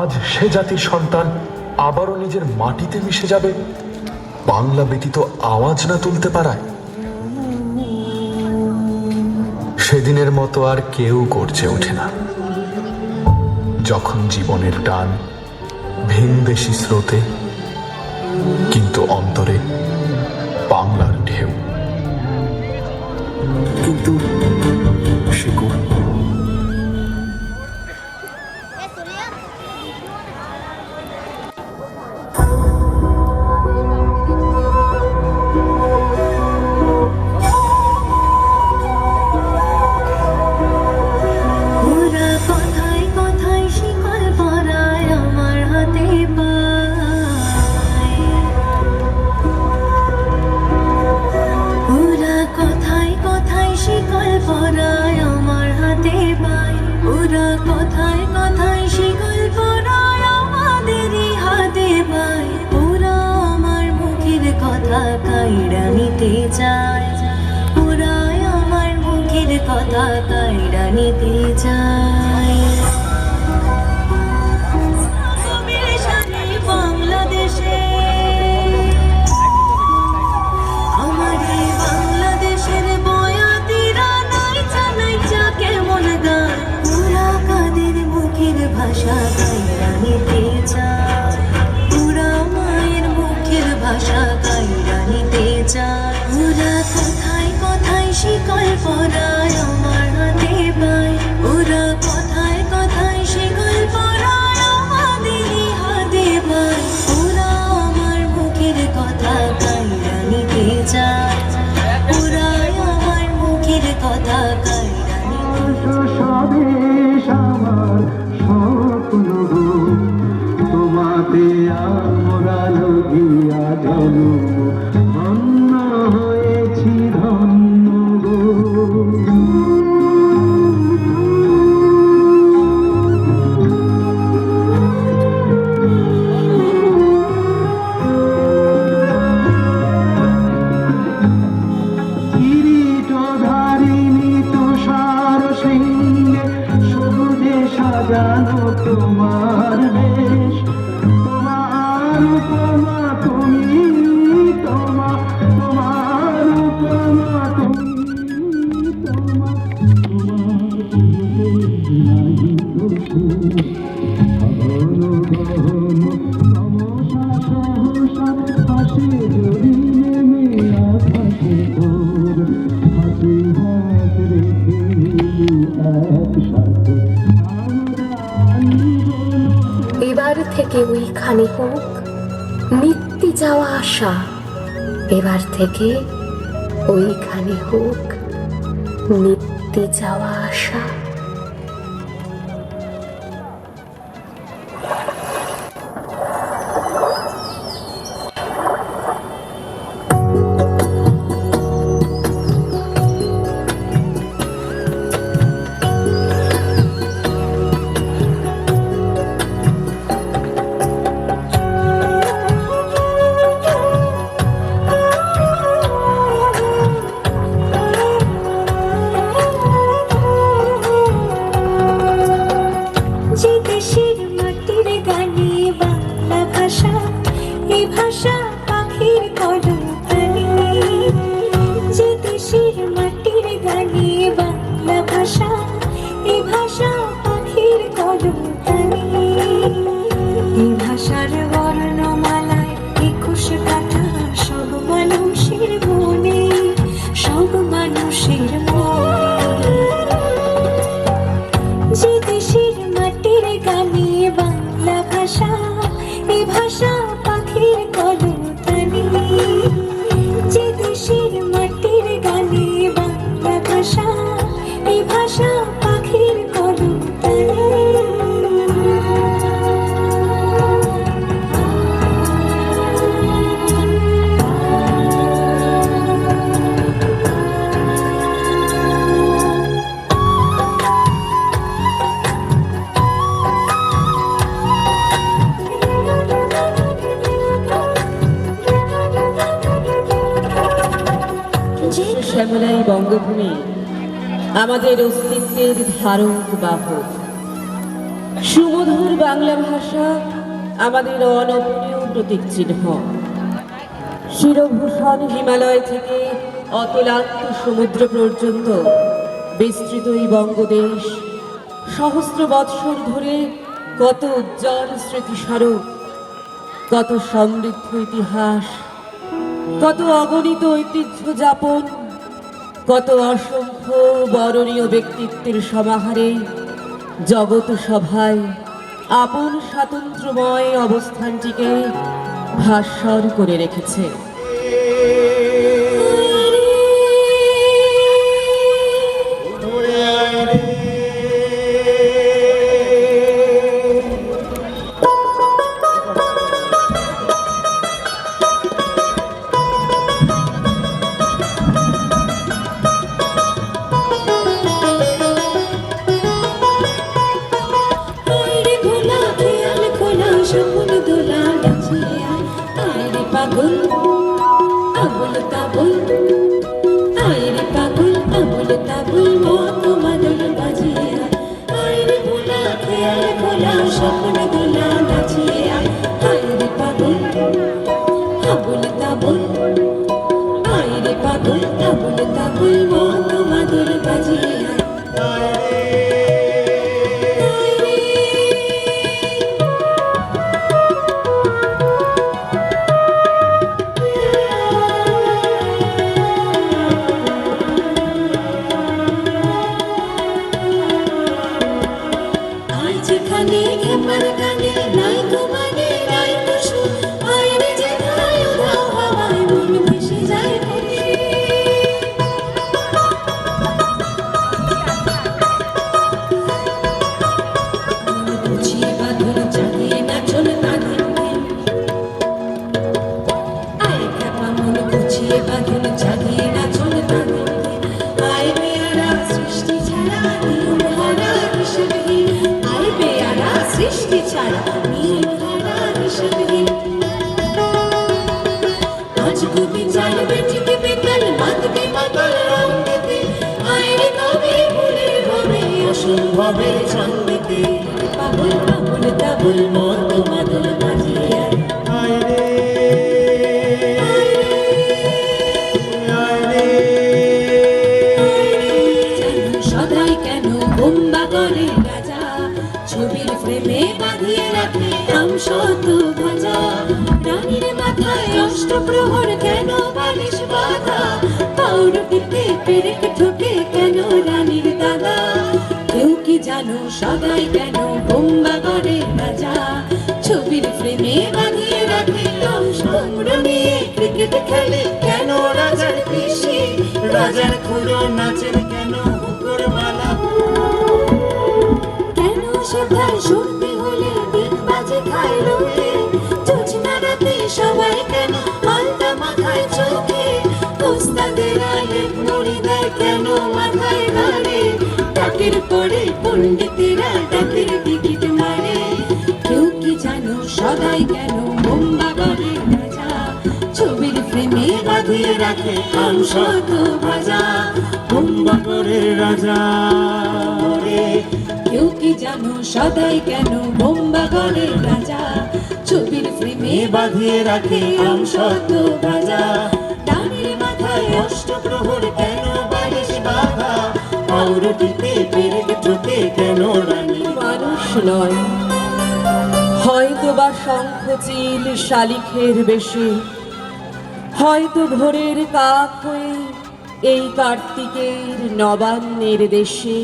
আজ সে জাতির সন্তান আবারও নিজের মাটিতে মিশে যাবে। বাংলা ব্যতীত আওয়াজ না তুলতে পারায়। সেদিনের মতো আর কেউ করছে ওঠে না। যখন জীবনের টান ভিনদেশি স্রোতে, কিন্তু অন্তরে বাংলার ঢেউ। কিন্তু কথা তাই ডানিতে যা। এবার থেকে ওইখানে হোক নিত্যি যাওয়া আসা। আমাদের অস্তিত্বের ধারক বাহক সুমধুর বাংলা ভাষা আমাদের অনপ্রিয় প্রতীক চিহ্ন শিরভূষণ হিমালয় থেকে অতলান্ত সমুদ্র পর্যন্ত বিস্তৃত এই বঙ্গদেশ সহস্র বৎসর ধরে কত উজ্জ্বল স্মৃতিস্বরূপ, কত সমৃদ্ধ ইতিহাস, কত অগণিত ঐতিহ্য যাপন কত অসংখ্য বরণীয় ব্যক্তিত্বের সমাহারে জগৎ সভায় আপন স্বাতন্ত্র্যময় অবস্থানটিকে ভাস্বর করে রেখেছে। অসম্ভবে ছন্দিতে পাগল পাগল তাবল মত মাদল বাজিয়ে অষ্টপ্রহর কেন বালিশ বাঁধা? পাউরুটিতে পেরেক ঠোকে কেন রানীর দাদা? কেউ কি জানো সদাই কেন বোম্বা করে রাজা ছবির ফ্রেমে বাঁধিয়ে রাখে ক্রিকেট খেলে কেন রাজার পিসি? রাজার খুঁড়ো নাচেন ডাকের পণ্ডিতেরা ডাকের টিকিট মারে। কেউ কি জানো সদাই কেন বোম্বা করে রাজা ছবির ফ্রেমে বাঁধিয়ে রাখে আম শত ভাজা। বোম্বা করে রাজা কেউ কি জানো সদাই কেন বোম্বা করে রাজা? ছবির ফ্রেমে বাঁধিয়ে রাখে আম শত ভাজা। ডানের মাথায় অষ্টপ্রহর পাউরুটিতে পেরেক ঠোকে কেন মানুষ নয়। হয়তো বা শঙ্খ চিল শালিখের বেশে, হয়তো ভোরের কাক হয়ে এই কার্তিকের নবান্নের দেশে।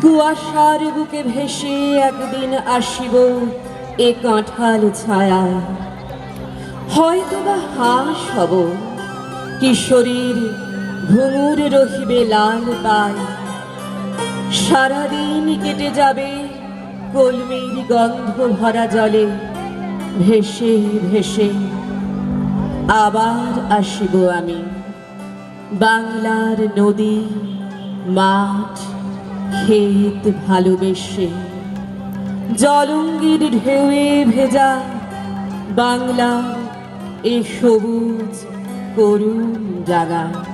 কুয়াশার বুকে ভেসে একদিন আসিব এ কাঁঠাল ছায়ায় হয়তো বা হাঁস হব কিশোরীর ঘুঙুর রহিবে লাল পায় সারাদিন কেটে যাবে কলমির গন্ধ ভরা জলে। ভেসে ভেসে আবার আসিব আমি। বাংলার নদী, মাঠ, ক্ষেত ভালোবেসে। জলঙ্গির ঢেউয়ে ভেজা বাংলা এ সবুজ করুণ জাগা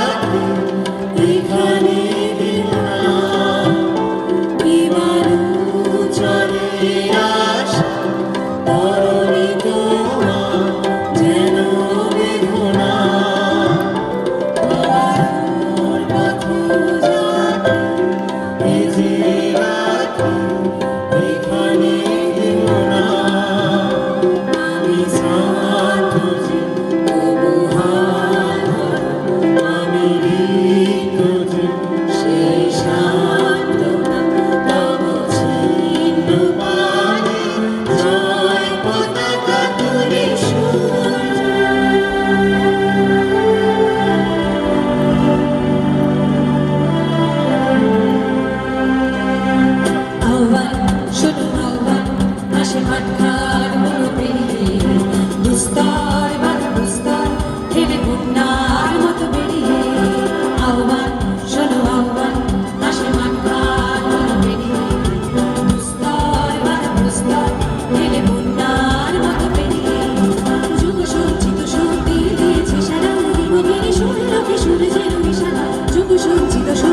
自己的手。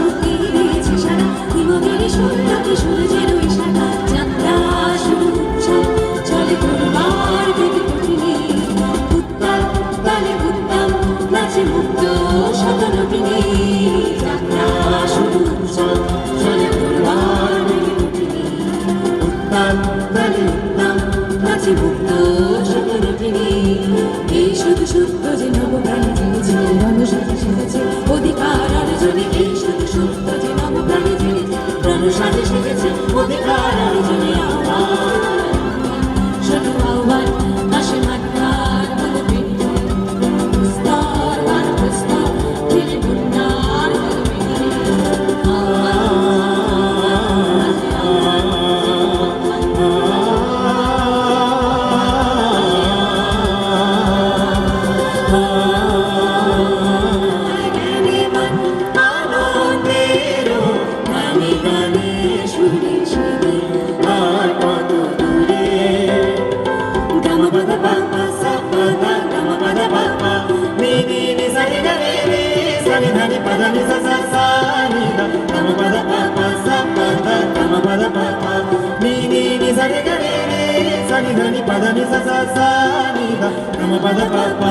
దని పదని ససాని గమ పద పద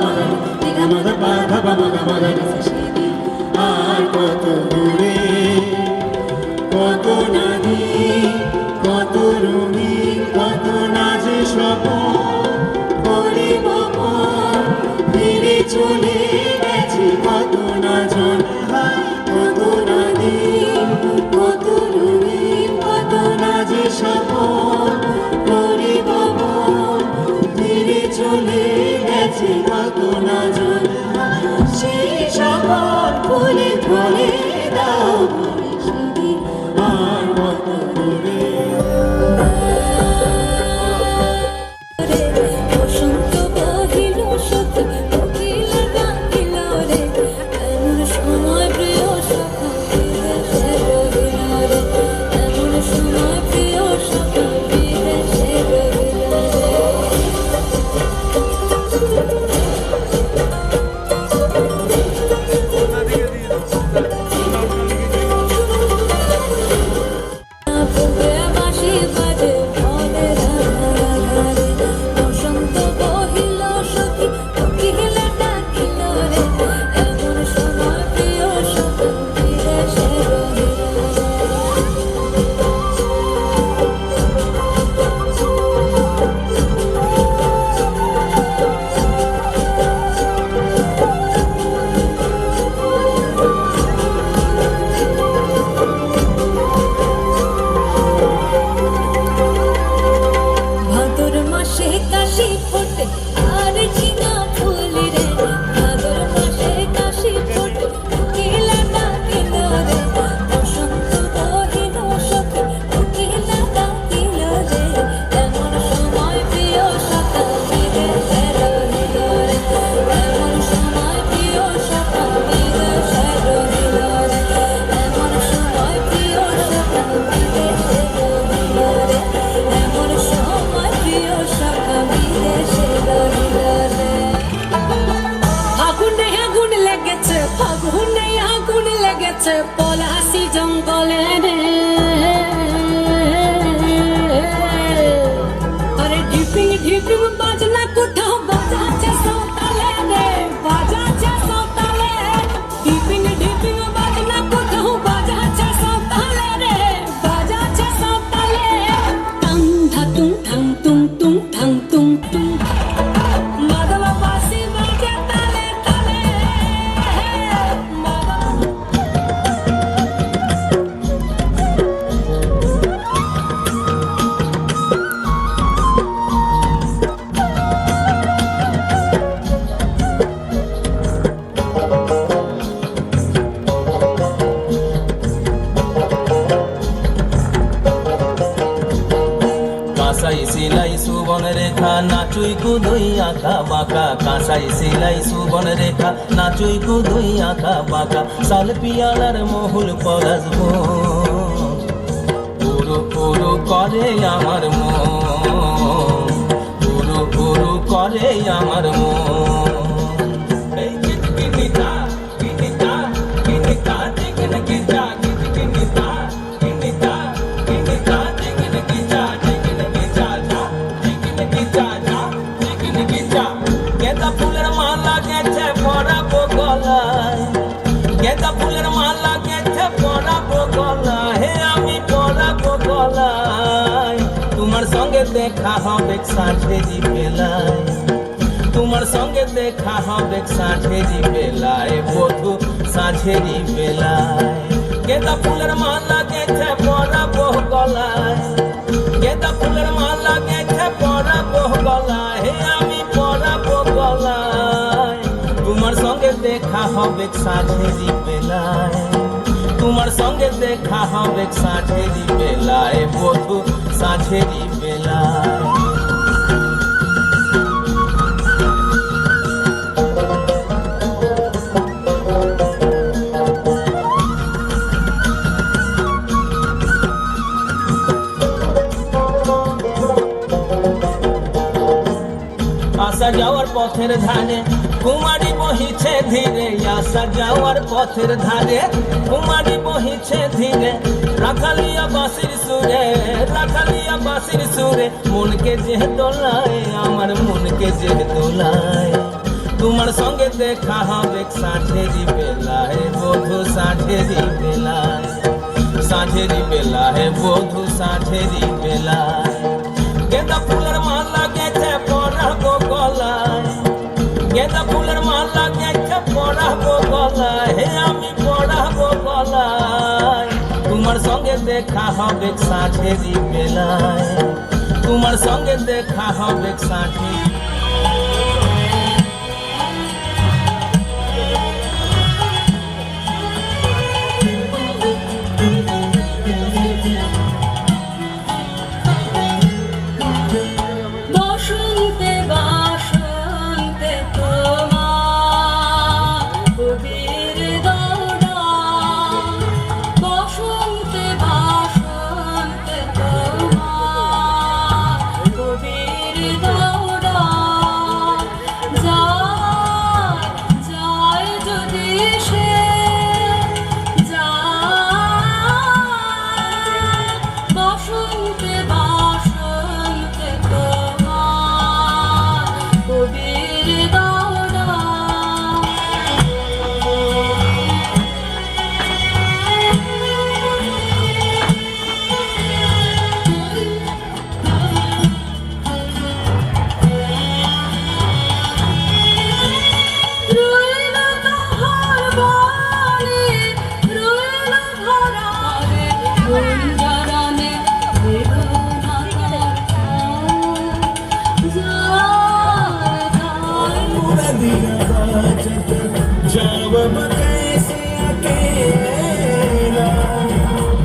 మగని నిగ మద పద మగ మగని సశిని আর কত দূরে কত নদী কত রঙিন কত নাচে স্বপ্ন করি মন ফিরে চলে i'm nights. করে আমার মন। পুরো পুরো করে আমার মন। দেখা হবে সাঁঝেরি বেলায় তোমার সঙ্গে দেখা হবে সাঁঝেরি বেলায় বধু সাঁঝেরি বেলায় গেঁদা ফুলের মালা গেছে পরাবো গলায়। গেঁদা ফুলের মালা গেছে পরাবো গলায়, হে আমি পরাবো গলায়। তোমার সঙ্গে দেখা হবে সাঁঝেরি বেলায় তোমার সঙ্গে দেখা হবে সাঁঝেরি বেলায় বধু সাঁঝেরি আসা যাওয়ার পথের ধারে কুমারী বহিছে ধীরে আসা যাওয়ার পথের ধারে কুমারী বহিছে ধীরে রাখালিয়া বাসির সুরে রাখালিয়া বাসির সুরে, মনকে যে দোলায় আমার মনকে যে দোলায় তোমার সঙ্গে দেখা হবে সাঁঝেরি বেলায় বধু সাঁঝেরি বেলায় সাঁঝেরি বেলায় বধু সাঁঝেরি বেলায় গেঁদা ফুলের মালা গেছে পরাবো গলায়। গেঁদা ফুলের তোমার সঙ্গে দেখা হবে সাথে বেলায় তোমার সঙ্গে দেখা হবে সাঁঝেরি अब मैं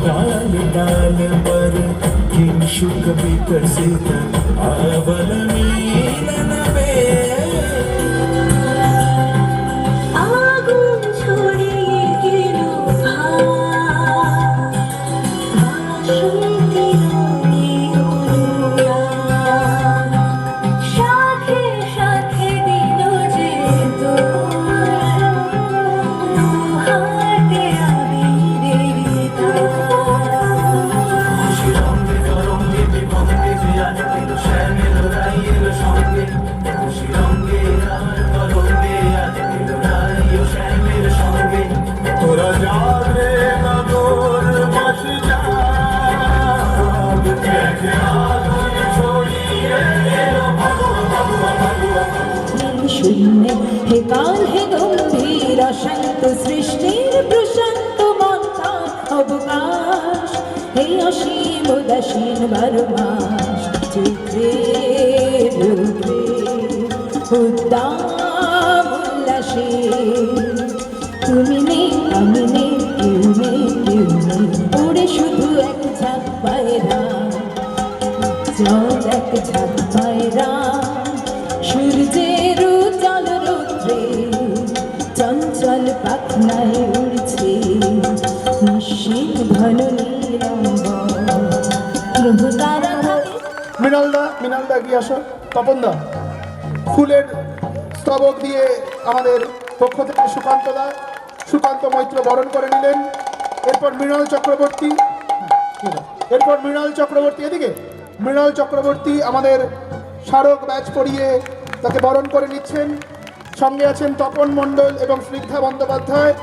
डाल डाल पर किंशुक विकसित आवल मीलन वेला সৃষ্টির প্রশান্ত মন্থন অবকাশ। হে অসীম উদাসীন বারো মাস চিত্রে রূপে উদ্দাম তুমি নেই, আমি নেই, কেউ নেই কেউ নেই। উড়ে শুধু এক ঝাঁক পায়রা এক ঝাঁক পায়রা সূর্যের উজ্জ্বল রৌদ্রে চঞ্চল পাখনায় উড়ছে। নিশ্চিত ঘন মৃণালদা মৃণালদা এগিয়ে আসো। তপনদা, ফুলের স্তবক দিয়ে আমাদের পক্ষ থেকে সুকান্ত দা, সুকান্ত মৈত্র বরণ করে নিলেন। এরপর মৃণাল চক্রবর্তী, এরপর মৃণাল চক্রবর্তী এদিকে। মৃণাল চক্রবর্তী আমাদের স্মারক ব্যাচ পরিয়ে তাকে বরণ করে নিচ্ছেন। সঙ্গে আছেন তপন মণ্ডল এবং স্নিগ্ধা বন্দ্যোপাধ্যায়।